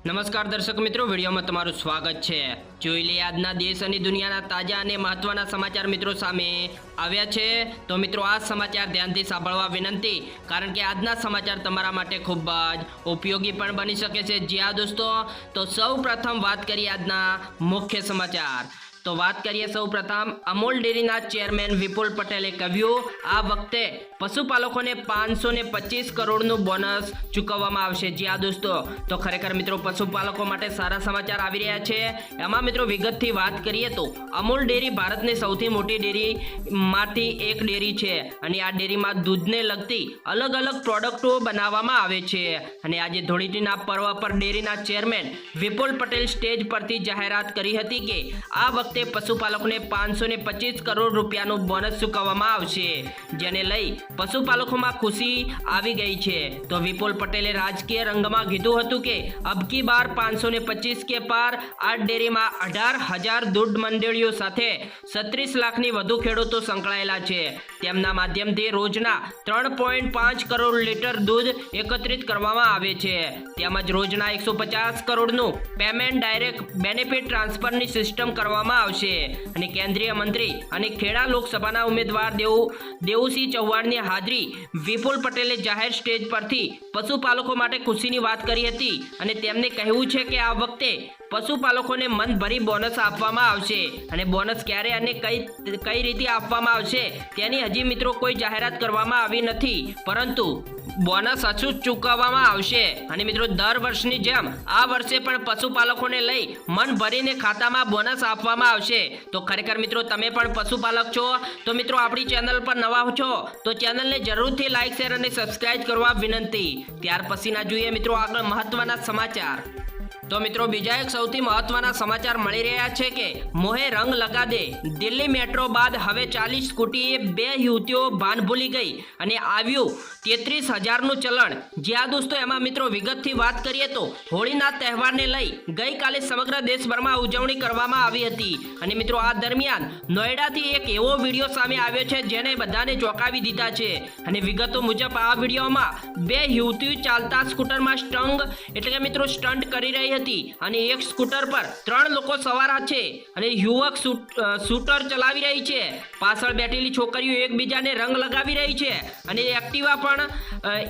નમસ્કાર દર્શક મિત્રો, વિડીયોમાં તમારું સ્વાગત છે. જોઈ લઈએ આજના દેશ અને દુનિયાના તાજા અને મહત્વના સમાચાર મિત્રો સામે આવ્યા છે. તો મિત્રો, આ સમાચાર ધ્યાનથી સાંભળવા વિનંતી, કારણ કે આજના સમાચાર તમારા માટે ખૂબ જ ઉપયોગી પણ બની શકે છે. જી હા દોસ્તો, તો સૌ પ્રથમ વાત કરીએ આજના મુખ્ય સમાચાર. તો વાત કરીએ સૌ પ્રથમ, અમૂલ ડેરીના ચેરમેન વિપુલ પટેલે કહ્યું, આ વખતે પશુપાલકોને પાંચસો ને પચીસ કરોડનું બોનસ ચૂકવવામાં આવશે. જી આ દોસ્તો, તો ખરેખર મિત્રો પશુપાલકો માટે સારા સમાચાર આવી રહ્યા છે. એમાં મિત્રો વિગતથી વાત કરીએ તો અમૂલ ડેરી ભારતની સૌથી મોટી ડેરીમાંથી એક ડેરી છે અને આ ડેરીમાં દૂધને લગતી અલગ અલગ પ્રોડક્ટો બનાવવામાં આવે છે. અને આજે ધૂળીટીના પર્વ પર ડેરીના ચેરમેન વિપુલ પટેલ સ્ટેજ પરથી જાહેરાત કરી હતી કે આ વખતે પશુપાલકોને પાંચસો ને પચીસ કરોડ રૂપિયાનું બોનસ ચૂકવવામાં આવશે. જેને લઈ પશુપાલકોમાં ખુશી આવી ગઈ છે. તો વિપુલ પટેલે રાજકીય રંગમાં કીધું હતું કે અબકી બાર પાંચસો ને પચીસ કે પાર આ ડેરીમાં અઢાર હજાર દૂધ મંડળીઓ સાથે છત્રીસ લાખની વધુ ખેડૂતો સંકળાયેલા છે. તેમના માધ્યમથી રોજના ત્રણ પોઈન્ટ પાંચ કરોડ લીટર દૂધ એકત્રિત કરવામાં આવે છે. તેમજ રોજના એકસો પચાસ કરોડનું પેમેન્ટ ડાયરેક્ટ બેનિફિટ ટ્રાન્સફરની સિસ્ટમ કરવામાં આવશે. અને કેન્દ્રીય મંત્રી અને ખેડા લોકસભાના ઉમેદવાર દેવ દેવુસિંહ ચૌહાણની હાજરી. વિપુલ પટેલે જાહેર સ્ટેજ પરથી પશુપાલકો માટે ખુશીની વાત કરી હતી અને તેમને કહેવું છે કે આ વખતે પશુપાલકોને મન ભરી બોનસ આપવામાં આવશે. અને બોનસ ક્યારે અને કઈ કઈ રીતે આપવામાં આવશે તેની હજી મિત્રો કોઈ જાહેરાત કરવામાં આવી નથી. પરંતુ બોનસ અચૂક ચૂકવવામાં આવશે. અને મિત્રો, દર વર્ષની જેમ આ વર્ષે પણ પશુપાલકોને લઈ મન ભરીને ખાતામાં બોનસ આપવામાં આવશે. તો ખરેખર મિત્રો, તમે પણ પશુપાલક છો, તો મિત્રો, આપણી ચેનલ પર નવા છો, તો ચેનલને જરૂરથી લાઇક શેર અને સબસ્ક્રાઇબ કરવા વિનંતી. ત્યાર પછીના જોઈએ મિત્રો આગળ મહત્વના સમાચાર. તો મિત્રો બીજા એક સૌથી મહત્વના સમાચાર મળી રહ્યા છે કે મોહે રંગ લગા દે. દિલ્હી મેટ્રો બાદ હવે ચાલીસ સ્કૂટીએ બે યુવતીઓ ભાન ભૂલી ગઈ અને આવ્યું તેત્રીસ હજારનું ચલણ. જ્યાં દોસ્તો, એમાં મિત્રો વિગતથી વાત કરીએ તો હોળીના તહેવારને લઈ ગઈકાલે સમગ્ર દેશભરમાં ઉજવણી કરવામાં આવી હતી. અને મિત્રો આ દરમિયાન નોઈડાથી એક એવો વીડિયો સામે આવ્યો છે જેને બધાને ચોંકાવી દીધા છે. અને વિગતો મુજબ આ વિડીયોમાં બે યુવતીઓ ચાલતા સ્કૂટરમાં સ્ટંગ એટલે કે મિત્રો સ્ટન્ટ કરી રહી હતી અને એક સ્કૂટર પર ત્રણ લોકો સવાર છે અને યુવક શૂટ- શૂટર ચલાવી રહી છે. પાછળ બેઠેલી છોકરીઓ એકબીજાને રંગ લગાવી રહી છે અને એક્ટિવા પણ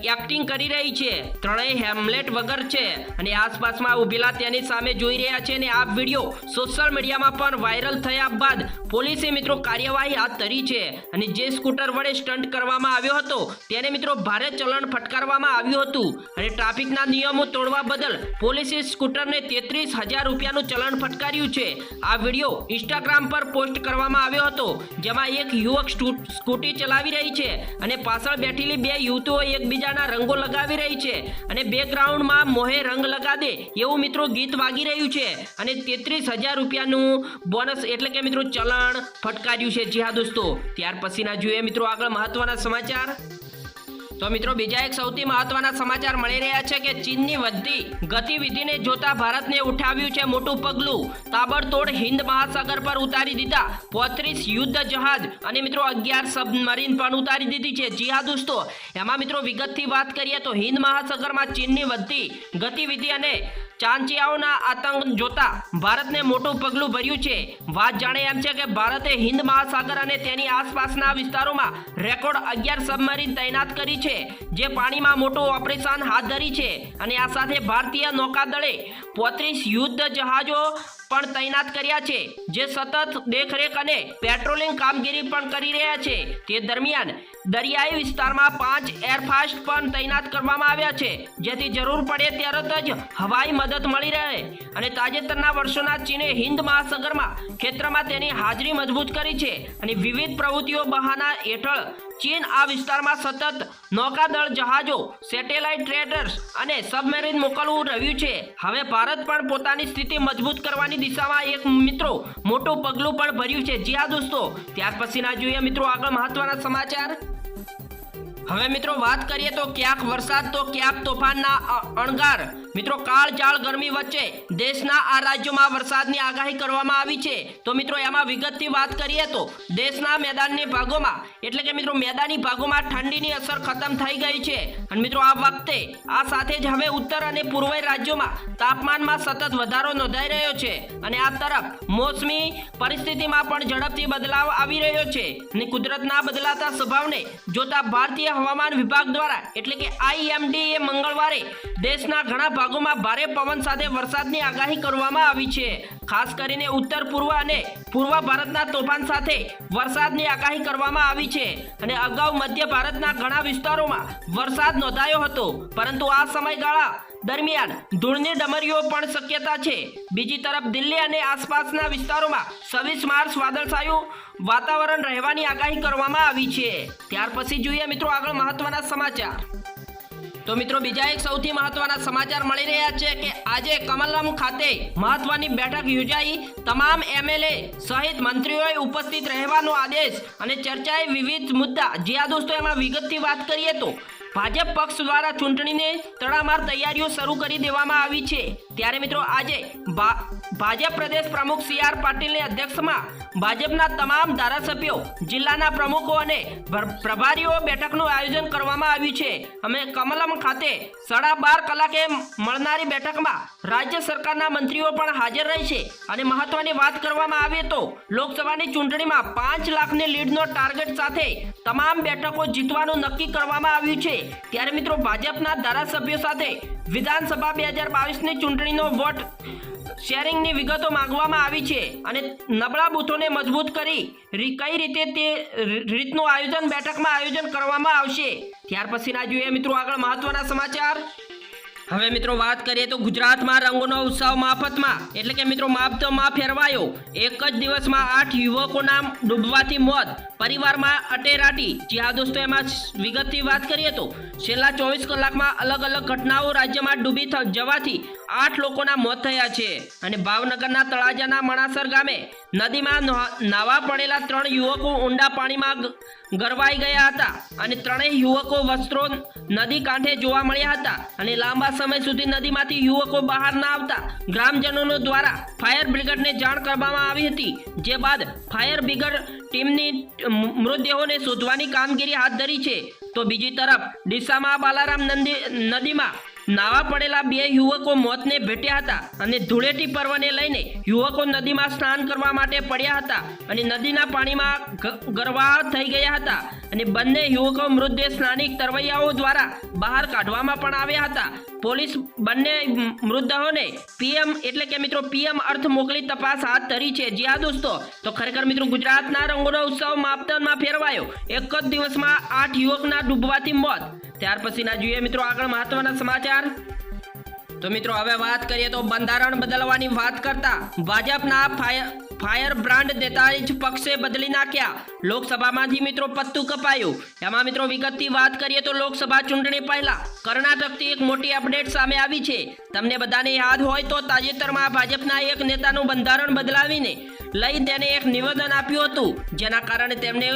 એક્ટિંગ કરી રહી છે. ત્રણેય હેમલેટ વગર છે અને આસપાસમાં ઊભેલા તેની સામે જોઈ રહ્યા છે અને આ વીડિયો સોશિયલ મીડિયામાં પણ વાયરલ થયા બાદ પોલીસે મિત્રો કાર્યવાહી હાથ ધરી છે અને જે સ્કૂટર વડે સ્ટન્ટ કરવામાં આવ્યો હતો તેને મિત્રો ભારે ચલણ ફટકારવામાં આવ્યું હતું અને ટ્રાફિકના નિયમો તોડવા બદલ પોલીસે સ્કૂટરને તેત્રીસ હજાર રૂપિયાનું ચલણ ફટકાર્યું છે. આ વીડિયો ઇન્સ્ટાગ્રામ પર પોસ્ટ કરવામાં આવ્યો હતો, જેમાં એક યુવક સ્કૂટી ચલાવી રહી છે અને પાછળ બેઠેલી બે યુવતીઓ એકબીજાના રંગો લગાવી રહી છે અને બેકગ્રાઉન્ડમાં મોહે રંગ લગા દે એવું મિત્રો ગીત વાગી રહ્યું છે. અને તેત્રીસ હજાર રૂપિયાનું બોનસ એટલે કે મિત્રો ચલણ ફટકાર્યું છે. જી હા દોસ્તો, ત્યાર પછીના જોઈએ મિત્રો આગળ મહત્વના સમાચાર. તો મિત્રો બીજા એક સૌથી મહત્વના સમાચાર મળી રહ્યા છે કે ચીનની વધતી ગતિવિધિને જોતા ભારતને ઉઠાવ્યું છે મોટું પગલું. તાબડતોડ હિન્દ મહાસાગર પર ઉતારી દીધા પોત્રીસ યુદ્ધ જહાજ અને મિત્રો અગિયાર સબમરીન પણ ઉતારી દીધી છે. જી હા દોસ્તો, એમાં મિત્રો વિગતથી વાત કરીએ તો હિન્દ મહાસાગરમાં ચીનની વધતી ગતિવિધિ અને ચાંચિયાઓના આતંક જોતા ભારતને મોટું પગલું ભર્યું છે. વાત જાણે એમ છે કે ભારતે હિન્દ મહાસાગર અને તેની આસપાસના વિસ્તારોમાં રેકોર્ડ અગિયાર સબમરીન તૈનાત કરી છે, જે પાણીમાં મોટું ઓપરેશન હાથ ધરી છે. અને આ સાથે ભારતીય નૌકાદળે પોત્રીસ યુદ્ધ જહાજો પણ તૈનાત કર્યા છે. જે સતત દેખરેખ અને પેટ્રોલિંગ કામગીરી પણ કરી રહ્યા છે. તે દરમિયાન દરિયાઈ વિસ્તારમાં પાંચ એરફાસ્ટ પણ તૈનાત કરવામાં આવ્યા છે. જેથી જરૂર પડે તરત જ હવાઈ મદદ મળી રહે અને તાજેતરના વર્ષોના ચીને હિન્દ મહાસાગરમાં ક્ષેત્રમાં તેની હાજરી મજબૂત કરી છે અને વિવિધ પ્રવૃત્તિઓ બહાના હેઠળ ચીન આ વિસ્તારમાં સતત નૌકાદળ, જહાજો, સેટેલાઇટ ટ્રેડર્સ અને સબમરીન મોકલવું રહ્યું છે. હવે ભારત પણ પોતાની સ્થિતિ મજબૂત કરવાની દિશામાં એક મિત્રો મોટું પગલું પણ ભર્યું છે. જી હા દોસ્તો, ત્યાર પછીના જોઈએ મિત્રો આગળ મહત્વના સમાચાર. હવે મિત્રો વાત કરીએ તો ક્યાંક વરસાદ, તો ક્યાંક તોફાનના અણગાર. મિત્રો, કાળજાળ ગરમી વચ્ચે દેશના આ રાજ્યોમાં વરસાદની આગાહી કરવામાં આવી છે. તો મિત્રો, એમાં વિગતથી વાત કરીએ તો દેશના મેદાનની ભાગોમાં, એટલે કે મિત્રો, મેદાની ભાગોમાં ઠંડીની અસર ખતમ થઈ ગઈ છે. અને મિત્રો, આ વખતે, આ સાથે જ હવે ઉત્તર અને પૂર્વ રાજ્યોમાં તાપમાનમાં સતત વધારો નોંધાઈ રહ્યો છે. અને આ તરફ મોસમી પરિસ્થિતિમાં પણ ઝડપથી બદલાવ આવી રહ્યો છે. અને કુદરતના બદલાતા સ્વભાવને જોતા ભારતીય હવામાન વિભાગ દ્વારા, એટલે કે આઈએમડી એ મંગળવારે દેશના ઘણા ભાગોમાં ભારે પવન સાથે વરસાદની આગાહી કરવામાં આવી છે. ખાસ કરીને ઉત્તર પૂર્વ અને પૂર્વ ભારતના તોફાન સાથે વરસાદની આગાહી કરવામાં આવી છે અને અગાઉ મધ્ય ભારતના ઘણા વિસ્તારોમાં વરસાદ નોંધાયો હતો. પરંતુ આ સમયગાળા દરમિયાન ધૂળની ડમરીઓ પણ શક્યતા છે. બીજી તરફ દિલ્હી અને આસપાસના વિસ્તારોમાં છવ્વીસ માર્ચ વાદળછાયું વાતાવરણ રહેવાની આગાહી કરવામાં આવી છે. ત્યાર પછી જોઈએ મિત્રો આગળ મહત્વના સમાચાર. તો મિત્રો બીજા એક સૌથી મહત્વના સમાચાર મળી રહ્યા છે કે આજે કમલમ ખાતે મહત્વની બેઠક યોજાઈ. તમામ એમએલએ સહિત મંત્રીઓએ ઉપસ્થિત રહેવાનો આદેશ અને ચર્ચાએ વિવિધ મુદ્દા જે આ દોસ્તો એમાં વિગતથી વાત કરીએ તો ભાજપ પક્ષ દ્વારા ચૂંટણીને તડામાર તૈયારીઓ શરૂ કરી દેવામાં આવી છે. ત્યારે મિત્રો આજે ભાજપ પ્રદેશ પ્રમુખ સી આર પાટીલની અધ્યક્ષમાં ભાજપના તમામ ધારાસભ્યો, જિલ્લાના પ્રમુખો અને ભર- પ્રભારીઓ બેઠકનું આયોજન કરવામાં આવ્યું છે. અમે કમલમ ખાતે સાડા બાર કલાકે મળનારી બેઠકમાં રાજ્ય સરકારના મંત્રીઓ પણ હાજર રહેશે અને મહત્વની વાત કરવામાં આવે તો લોકસભાની ચૂંટણીમાં પાંચ લાખની લીડનો ટાર્ગેટ સાથે તમામ બેઠકો જીતવાનું નક્કી કરવામાં આવ્યું છે. ત્યારે મિત્રો ભાજપના ધારાસભ્યો સાથે વિધાનસભા બે હજાર બાવીસની ચૂંટણીનો વોટ શેરિંગની વિગતો માંગવામાં આવી છે અને નબળા બૂથોને મજબૂત કરી કઈ રીતે તે રીતનું આયોજન બેઠકમાં આયોજન કરવામાં આવશે. ત્યાર પછીના જોઈએ મિત્રો આગળ મહત્વના સમાચાર. હવે મિત્રો વાત કરીએ તો ગુજરાતમાં રંગોનો ઉત્સવ માફતમાં. એટલે કે મિત્રો માપ તો માં ફેરવાયો. એક જ દિવસમાં આઠ યુવકોના ડૂબવાથી મોત. પરિવારમાં અટેરાટી. જી હા દોસ્તો, એમાં વિગતથી વાત કરીએ તો છેલ્લા ચોવીસ કલાકમાં અલગ અલગ ઘટનાઓ રાજ્યમાં ડૂબી જવાથી આઠ લોકોના મોત થયા છે. અને ભાવનગરના તળાજાના મણાસર ગામે નદીમાં નાવા પડેલા ત્રણ યુવકો ઊંડા પાણીમાં ગરવાઈ ગયા હતા અને ત્રણેય યુવકો વસ્ત્રો નદી કાંઠે જોવા મળ્યા હતા અને લાંબા સમય સુધી નદીમાંથી યુવકો બહાર ના આવતા ગ્રામજનોનો દ્વારા ફાયર બ્રિગેડને જાણ કરવામાં આવી હતી, જે બાદ ફાયર બ્રિગેડ ટીમની મૃતદેહોને શોધવાની કામગીરી હાથ ધરી છે. તો બીજી તરફ ડીસામાં બાલારામ નંદી, નદીમાં નાવા પડેલા બે યુવકો મોતને ભેટ્યા હતા અને ધૂળેટી પર્વને લઈને યુવકો નદીમાં સ્નાન કરવા માટે પડ્યા હતા અને નદીના પાણીમાં ગરવા થઈ ગયા હતા અને બંને યુવકો મૃતદેહ સ્નાનિક તરવૈયાઓ દ્વારા બહાર કાઢવામાં પણ આવ્યા હતા. પોલીસ બંને મૃતદેહોને પીએમ એટલે કે મિત્રો પીએમ અર્થ મોકલી તપાસ હાથ ધરી છે. જી હા દોસ્તો, તો ખરેખર મિત્રો ગુજરાતના રંગોનો ઉત્સવ માપદંડમાં ફેરવાયો. એક જ દિવસમાં આઠ યુવકના ડૂબવાથી મોત. ત્યાર પછીના જોઈએ મિત્રો આગળ મહત્વના સમાચાર. તો મિત્રો હવે વાત કરીએ તો બંધારણ બદલવાની વાત કરતા ભાજપના ફાયર ફાયર બ્રાન્ડ દેતા જ પક્ષે બદલી નાખ્યા. લોકસભામાંથી મિત્રો પત્તું કપાયું. એમાં મિત્રો વિગતથી વાત કરીએ તો લોકસભા ચૂંટણી પહેલા કર્ણાટકથી એક મોટી અપડેટ સામે આવી છે. તમને બધાને યાદ હોય તો તાજેતરમાં ભાજપના એક નેતાનું બંધારણ બદલાવીને લઈ તેને એક નિવેદન આપ્યું હતું, જેના કારણે તેમને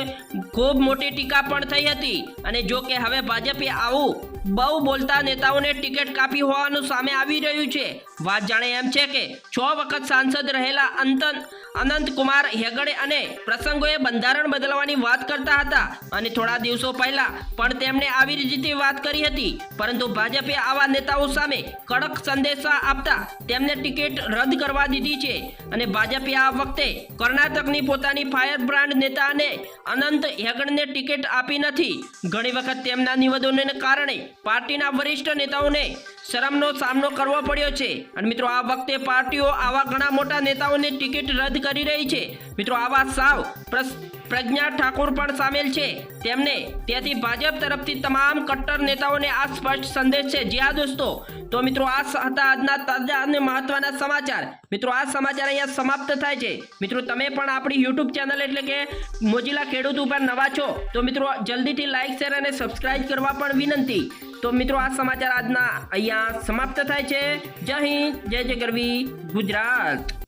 ખૂબ મોટી ટીકા પણ થઈ હતી. અને જો કે હવે ભાજપે આવું બહુ બોલતા નેતાઓને ટિકિટ કાપી હોવાનું સામે આવી રહ્યું છે. વાત જાણે એમ છે કે છ વખત સાંસદ રહેલા અંતન અનંત કુમાર હેગડે અને પ્રસંગોએ બંધારણ બદલવાની વાત કરતા હતા. અને થોડા દિવસો પહેલા પણ તેમણે આવી રીતે વાત કરી હતી. પરંતુ ભાજપે આવા નેતાઓ સામે કડક સંદેશા આપતા તેમને ટિકિટ રદ કરવા દીધી છે. અને ભાજપે આ વખતે કર્ણાટકની પોતાની ફાયર બ્રાન્ડ નેતાને અનંત હેગડને ટિકિટ આપી નથી. ઘણી વખત તેમના નિવેદનોને કારણે પાર્ટીના વરિષ્ઠ નેતાઓને શરમનો સામનો કરવો પડ્યો છે. અને મિત્રો, આ વખતે પાર્ટીઓ આવા ઘણા મોટા નેતાઓને ટિકિટ રદ કરી રહી છે. મિત્રો આવા સાવ પ્રસ- પ્રજ્ઞા ઠાકુર પણ સામેલ છે. તેમને તેથી ભાજપ તરફથી તમામ કટ્ટર નેતાઓને આ સ્પષ્ટ સંદેશ છે. જી હા દોસ્તો, તો મિત્રો આ હતા આજના તાજા અને મહત્વના સમાચાર. મિત્રો આ સમાચાર અહીંયા સમાપ્ત થાય છે. મિત્રો તમે પણ આપણી યુટ્યુબ ચેનલ એટલે કે મોજીલા ખેડૂત ઉપર નવા છો, તો મિત્રો જલ્દીથી લાઇક શેર અને સબસ્ક્રાઇબ કરવા પણ વિનંતી. તો મિત્રો આ સમાચાર આજના અહીંયા સમાપ્ત થાય છે. જય હિન્દ, જય જય ગરવી, ગુજરાત.